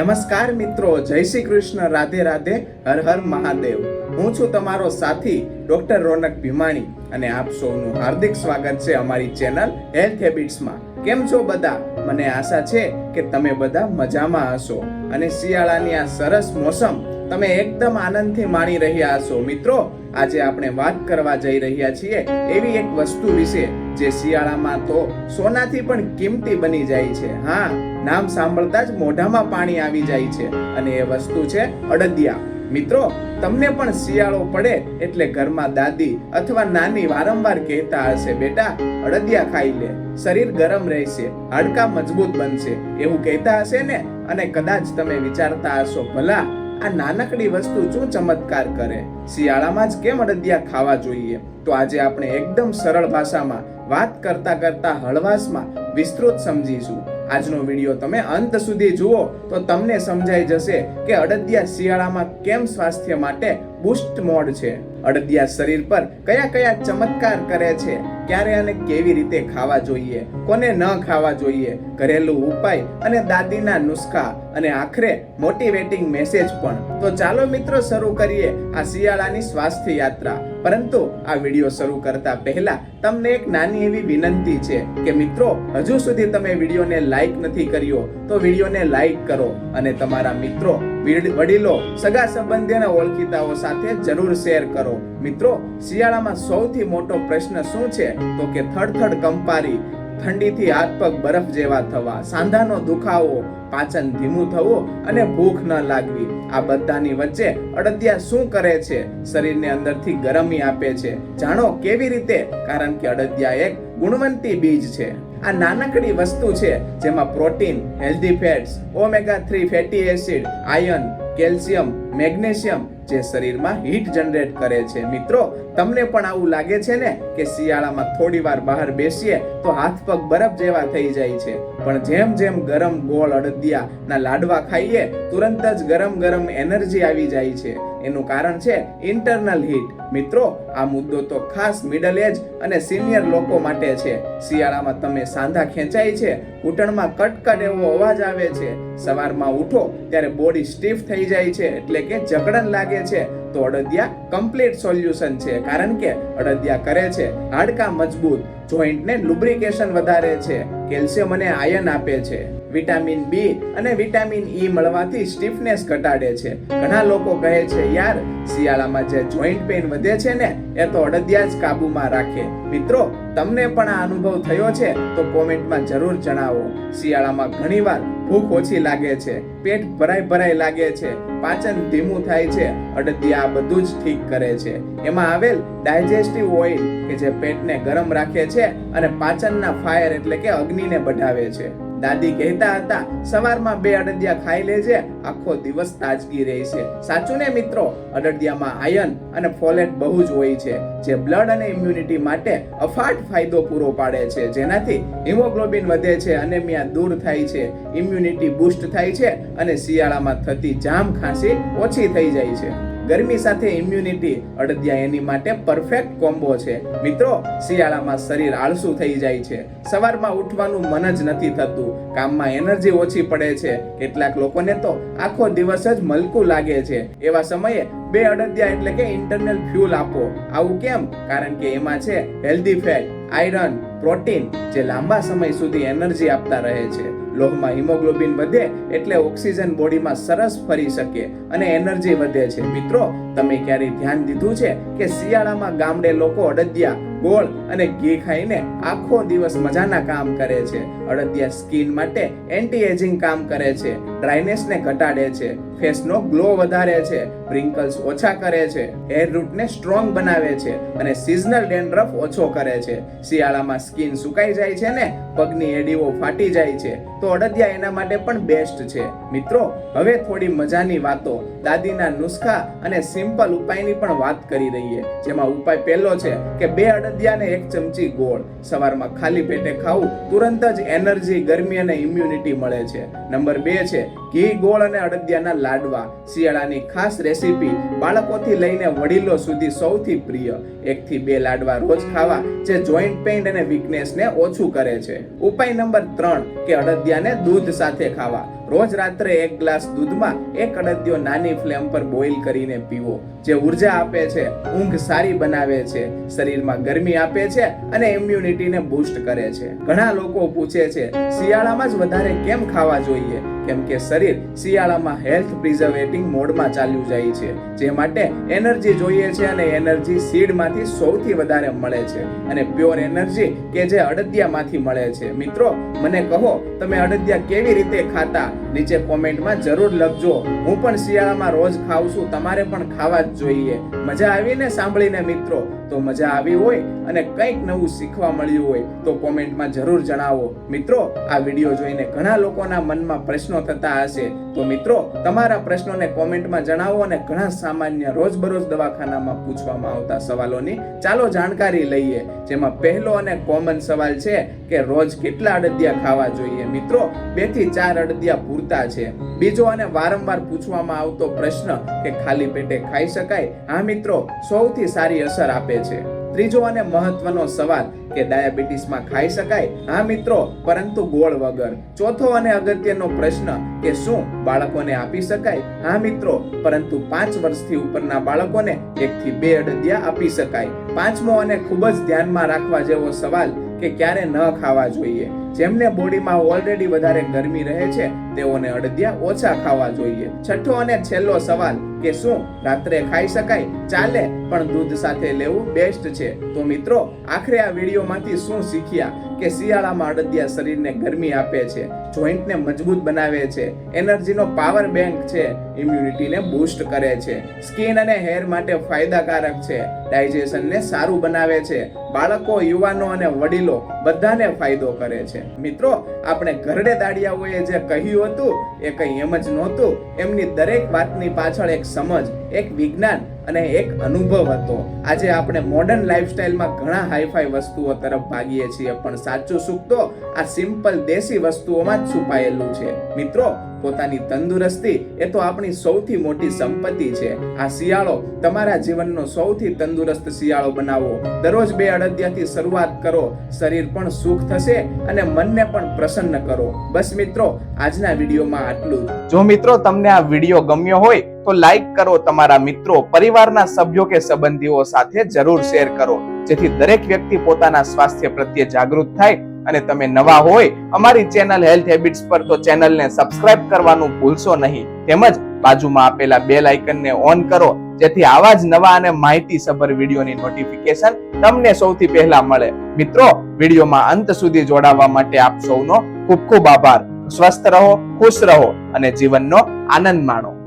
નમસ્કાર મિત્રો, જય શ્રી કૃષ્ણ, રાધે રાધે, હર હર મહાદેવ. હું છું તમારો સાથી, ડોક્ટર રોનક ભીમાણી અને આપ સૌનું હાર્દિક સ્વાગત છે અમારી ચેનલ હેલ્થ હેબિટ્સમાં. કેમ છો બધા? મને આશા છે કે તમે બધા મજામાં હશો. અને શિયાળાની આ સરસ મોસમ તમે એકદમ આનંદથી માણી રહ્યા હશો. મિત્રો, આજે આપણે વાત કરવા જઈ રહ્યા છીએ એવી એક વસ્તુ વિશે, જે શિયાળામાં તો સોનાથી પણ કિંમતી બની જાય છે. હા નામ સાંભળતા જ મોઢામાં પાણી આવી જાય છે અને એ વસ્તુ છે અડદિયા. મિત્રો, તમને પણ શિયાળો પડે એટલે ઘરમાં દાદી અથવા નાની વારંવાર કહેતા હશે, બેટા, અડદિયા ખાઈ લે, શરીર ગરમ રહેશે, હાડકા મજબૂત બનશે. એવું કહેતા હશે ને? અને કદાચ તમે વિચારતા હશો, ભલા, આ નાનકડી વસ્તુ શું ચમત્કાર કરે? શિયાળામાં જ કેમ અડદિયા ખાવા જોઈએ? તો આજે આપણે એકદમ સરળ ભાષામાં વાત કરતા કરતા હળવાશમાં વિસ્તૃત સમજીશું. આજનો વીડિયો તમે અંત સુધી જુઓ તો તમને સમજાઈ જશે કે અડદિયા શિયાળામાં કેમ સ્વાસ્થ્ય માટે બુસ્ટ મોડ છે. અડદિયા શરીર પર કયા કયા ચમત્કાર કરે છે? ક્યારે અને કેવી રીતે ખાવા જોઈએ? કોને ન ખાવા જોઈએ? ઘરેલું ઉપાય અને દાદીના નુસ્ખા અને આખરે મોટિવેટિંગ મેસેજ પણ. તો ચાલો મિત્રો શરૂ કરીએ આ શિયાળાની સ્વાસ્થ્ય યાત્રા. પરંતુ આ વીડિયો શરૂ કરતા પહેલા તમને એક નાની એવી વિનંતી છે કે મિત્રો, હજુ સુધી તમે વિડીયોને લાઈક નથી કર્યો, તો વિડીયોને લાઈક કરો અને તમારા મિત્રો વડીલો, સગા સંબંધી ઓળખીતાઓ સાથે જરૂર શેર કરો. મિત્રો, શિયાળામાં સૌથી મોટો પ્રશ્ન શું છે? તો કે થડથડ કંપારી, ઠંડીથી હાથ પગ બરફ જેવા થવા, સાંધાનો દુખાવો, પાચન ધીમું થવું અને ભૂખ ન લાગવી. આ બધાની વચ્ચે અડદિયા શું કરે છે? શરીરને અંદરથી ગરમી આપે છે. જાણો કેવી રીતે? કારણ કે અડદિયા એક ગુણવંતી બીજ છે. આ નાનકડી વસ્તુ છે જેમાં protein healthy fats omega three fatty acid iron calcium magnesium જે શરીરમાં હીટ જનરેટ કરે છે. મિત્રો, તમને પણ આવું લાગે છે ને કે શિયાળામાં થોડી વાર બહાર બેસીએ તો હાથ પગ બરફ જેવા થઈ જાય છે. પણ જેમ જેમ ગરમ ગોળ અડદિયાના લાડવા ખાઈએ, તુરંત જ ગરમ ગરમ એનર્જી આવી જાય છે. એનું કારણ છે ઇન્ટરનલ હીટ મિત્રો, આ મુદ્દો તો ખાસ મિડલ એજ અને સિનિયર લોકો માટે છે. શિયાળામાં તમે સાંધા ખેંચાય છે, ઘૂંટણમાં કટકટ એવો અવાજ આવે છે. સવારમાં ઉઠો, ત્યારે બોડી સ્ટીફ થઈ જાય છે, એટલે કે જકડન લાગે છે. તો અડદિયા કમ્પ્લીટ સોલ્યુશન છે, કારણ કે અડદિયા કરે છે, હાડકા મજબૂત જોઈન્ટને લુબ્રિકેશન વધારે છે. કેલ્શિયમ અને આયર્ન આપે છે. વિટામિન બી અને વિટામિન ઈ મળવાથી સ્ટીફનેસ ઘટાડે છે. ઘણા લોકો કહે છે, યાર, શિયાળામાં જે જોઈન્ટ પેઇન વધે છે ને, એ તો અડદિયા જ કાબુમાં રાખે. મિત્રો, તમને પણ આ અનુભવ થયો છે, તો કોમેન્ટમાં જરૂર જણાવો. શિયાળામાં ઘણીવાર ભૂખ ઓછી લાગે છે, પેટ ભરાય ભરાય લાગે છે, પાચન ધીમું થાય છે, અડદિયા બધું જ ઠીક કરે છે. એમાં આવેલ ડાયજેસ્ટિવ ઓઇલ, કે જે પેટને ગરમ રાખે છે, અને પાચનના ફાયર એટલે કે અગ્નિને બઢાવે છે. દાદી કહેતા હતા, સવારમાં બે અડદિયા ખાઈ લેજે આખો દિવસ તાજગી રહેશે સાચું ને મિત્રો? અડદિયામાં આયર્ન અને ફોલેટ બહુ જ હોય છે, જે બ્લડ અને ઇમ્યુનિટી માટે અફાટ ફાયદો પૂરો પાડે છે. જેનાથી હિમોગ્લોબિન વધે છે, અનેમિયા દૂર થાય છે, ઇમ્યુનિટી બૂસ્ટ થાય છે અને શિયાળામાં થતી જામ ખાંસી ઓછી થઈ જાય છે. ગરમી સાથે ઇમ્યુનિટી અડદિયા એની માટે પરફેક્ટ કોમ્બો છે. મિત્રો, શિયાળામાં શરીર આળસુ થઈ જાય છે. સવારમાં ઉઠવાનું મન જ નથી થતું. કામમાં એનર્જી ઓછી પડે છે. કેટલાક લોકોને તો આખો દિવસ જ મલકું લાગે છે. એવા સમયે બે અડદિયા એટલે કે ઇન્ટરનલ ફ્યુલ આપો. આવું કેમ? કારણ કે એમાં છે હેલ્ધી ફેટ આયરન પ્રોટીન જે લાંબા સમય સુધી એનર્જી આપતા રહે છે. લોહમાં હિમોગ્લોબિન વધે એટલે ઓક્સિજન બોડીમાં સરસ ફરી શકે અને એનર્જી વધે છે. મિત્રો, તમે ક્યારેય ધ્યાન દીધું છે કે શિયાળામાં ગામડે લોકો અડદિયા ગોળ અને ઘી ખાઈને આખો દિવસ મજાના કામ કરે છે. અડદિયા સ્કિન માટે એન્ટી એજિંગ કામ કરે છે. ડ્રાયનેસને ઘટાડે છે. ફેસનો ગ્લો વધારે છે. રિંકલ્સ ઓછા કરે છે. હેર રૂટને સ્ટ્રોંગ બનાવે છે અને સિઝનલ ડેન્ડ્રફ ઓછો કરે છે. શિયાળામાં સ્કિન સુકાઈ જાય છે ને પગની એડીઓ ફાટી જાય છે. તો અડદિયા એના માટે પણ બેસ્ટ છે. મિત્રો, હવે થોડી મજાની વાતો. દાદીના નુસ્ખા અને સિમ્પલ ઉપાયની પણ વાત કરી રહીએ જેમાં ઉપાય પહેલો છે કે બે અડદિયા ને એક ચમચી ગોળ. સવારમાં ખાલી પેટે ખાવું તુરંત જ એનર્જી, ગરમી અને ઇમ્યુનિટી મળે છે. નંબર બે છે, ઘી, ગોળ અને અડદિયાના લાડવા. શિયાળાની ખાસ રેસીપી બાળકોથી લઈને વડીલો સુધી સૌથી પ્રિય. એકથી બે લાડવા રોજ ખાવા જે જોઈન્ટ પેઇન અને વીકનેસને ઓછું કરે છે. ઉપાય નંબર ત્રણ, કે અડદિયાને દૂધ સાથે ખાવા. રોજ રાત્રે એક ગ્લાસ દૂધમાં એક અડદિયો નાની ફ્લેમ પર બોઇલ કરીને પીવો. જે ઊર્જા આપે છે, ઊંઘ સારી બનાવે છે, શરીરમાં ગરમી આપે છે અને ઇમ્યુનિટીને બૂસ્ટ કરે છે. ઘણા લોકો પૂછે છે, શિયાળામાં જ વધારે કેમ ખાવા જોઈએ? કેમ કે શરીર શિયાળામાં હેલ્થ પ્રિઝર્વેટિંગ મોડમાં ચાલ્યું જાય છે, જે માટે એનર્જી જોઈએ છે અને એનર્જી સીડમાંથી સૌથી વધારે મળે છે. અને પ્યોર એનર્જી કે જે અડદિયામાંથી મળે છે. મિત્રો, મને કહો, તમે અડદિયા કેવી રીતે ખાતા? નીચે કોમેન્ટમાં જરૂર લખજો. હું પણ શિયાળામાં રોજ ખાઉં છું, તમારે પણ ખાવા જ જોઈએ. મજા આવીને સાંભળીને મિત્રો. તો મજા આવી હોય અને કંઈક નવું શીખવા મળ્યું હોય તો કોમેન્ટમાં જરૂર જણાવો. મિત્રો, આ વીડિયો જોઈને ઘણા લોકોના મનમાં પ્રશ્નો થતા હશે. તો મિત્રો, તમારા પ્રશ્નોને કોમેન્ટમાં જણાવો અને ઘણા સામાન્ય રોજબરોજ દવાખાનામાં પૂછવામાં આવતા સવાલોની ચાલો જાણકારી લઈએ. જેમાં પહેલો અને કોમન સવાલ છે કે રોજ કેટલા અડદિયા ખાવા જોઈએ? મિત્રો, બેથી ચાર અડદિયા પૂરતા છે. બીજો અને વારંવાર પૂછવામાં આવતો પ્રશ્ન કે ખાલી પેટે ખાઈ શકાય? હા મિત્રો, સૌથી સારી અસર આપે છે. ત્રીજો અને મહત્વનો સવાલ કે ડાયાબિટીસમાં ખાઈ શકાય? હા મિત્રો, પરંતુ ગોળ વગર. ચોથો અને અગત્યનો પ્રશ્ન કે શું બાળકોને આપી શકાય? હા મિત્રો, પરંતુ પાંચ વર્ષથી ઉપરના બાળકોને એક થી બે અડદિયા આપી શકાય. પાંચમો અને ખૂબ જ ધ્યાનમાં રાખવા જેવો સવાલ કે ક્યારે ન ખાવા જોઈએ? જેમને બોડીમાં ઓલરેડી વધારે ગરમી રહે છે, તેઓને અડદિયા ઓછા ખાવા જોઈએ. છઠ્ઠો અને છેલ્લો સવાલ કે શું રાત્રે ખાઈ શકાય, ચાલે, પણ દૂધ સાથે લેવું બેસ્ટ છે? તો મિત્રો, આખરે આ વિડીયોમાંથી શું શીખ્યા કે શિયાળામાં અડદિયા શરીરને ગરમી આપે છે, જોઈન્ટને મજબૂત બનાવે છે, એનર્જીનો પાવર બેંક છે ઇમ્યુનિટીને બૂસ્ટ કરે છે સ્કિન અને હેર માટે ફાયદાકારક છે ડાયજેશનને સારું બનાવે છે, બાળકો, યુવાનો અને વડીલો બધાને ફાયદો કરે છે. મિત્રો, આપણે ઘરડે દાડિયાઓએ જે કહ્યું હતું, એ કંઈ એમ જ નહોતું. એમની દરેક વાતની પાછળ એક સમજ, એક વિજ્ઞાન અને એક અનુભવ હતો. આજે આપણે મોડર્ન લાઈફસ્ટાઈલમાં ઘણા હાઈફાઈ વસ્તુઓ તરફ ભાગીએ છીએ, પણ સાચું સુખ તો આ સિમ્પલ દેશી વસ્તુઓમાં જ છુપાયેલું છે. મિત્રો, પોતાની તંદુરસ્તી એ તો આપણી સૌથી મોટી સંપત્તિ છે. આ શિયાળો તમારા જીવનનો સૌથી તંદુરસ્ત શિયાળો બનાવો. દરરોજ બે અડદિયાથી શરૂઆત કરો. શરીર પણ સુખ થશે અને મનને પણ પ્રસન્ન કરો. બસ મિત્રો, આજના વિડીયોમાં આટલું જો મિત્રો તમને આ વીડિયો ગમ્યો હોય તો લાઈક કરો તમારા મિત્રો, પરિવારના સભ્યો કે સંબંધીઓ સાથે જરૂર શેર કરો. જેથી દરેક વ્યક્તિ પોતાના સ્વાસ્થ્ય પ્રત્યે જાગૃત થાય અને તમે નવા હોય, અમારી ચેનલ હેલ્થ હેબિટ્સ પર તો ચેનલને સબસ્ક્રાઇબ કરવાનું ભૂલશો નહીં. તેમજ બાજુમાં આપેલા બેલ આઇકનને ઓન કરો, જેથી આવા જ નવા અને માહિતીસભર વિડીયોની નોટિફિકેશન તમને સૌથી પહેલા મળે. મિત્રો, વિડીયોમાં અંત સુધી જોડાવા માટે આપ સૌનો ખૂબ ખૂબ આભાર. સ્વસ્થ રહો, ખુશ રહો અને જીવનનો આનંદ માણો.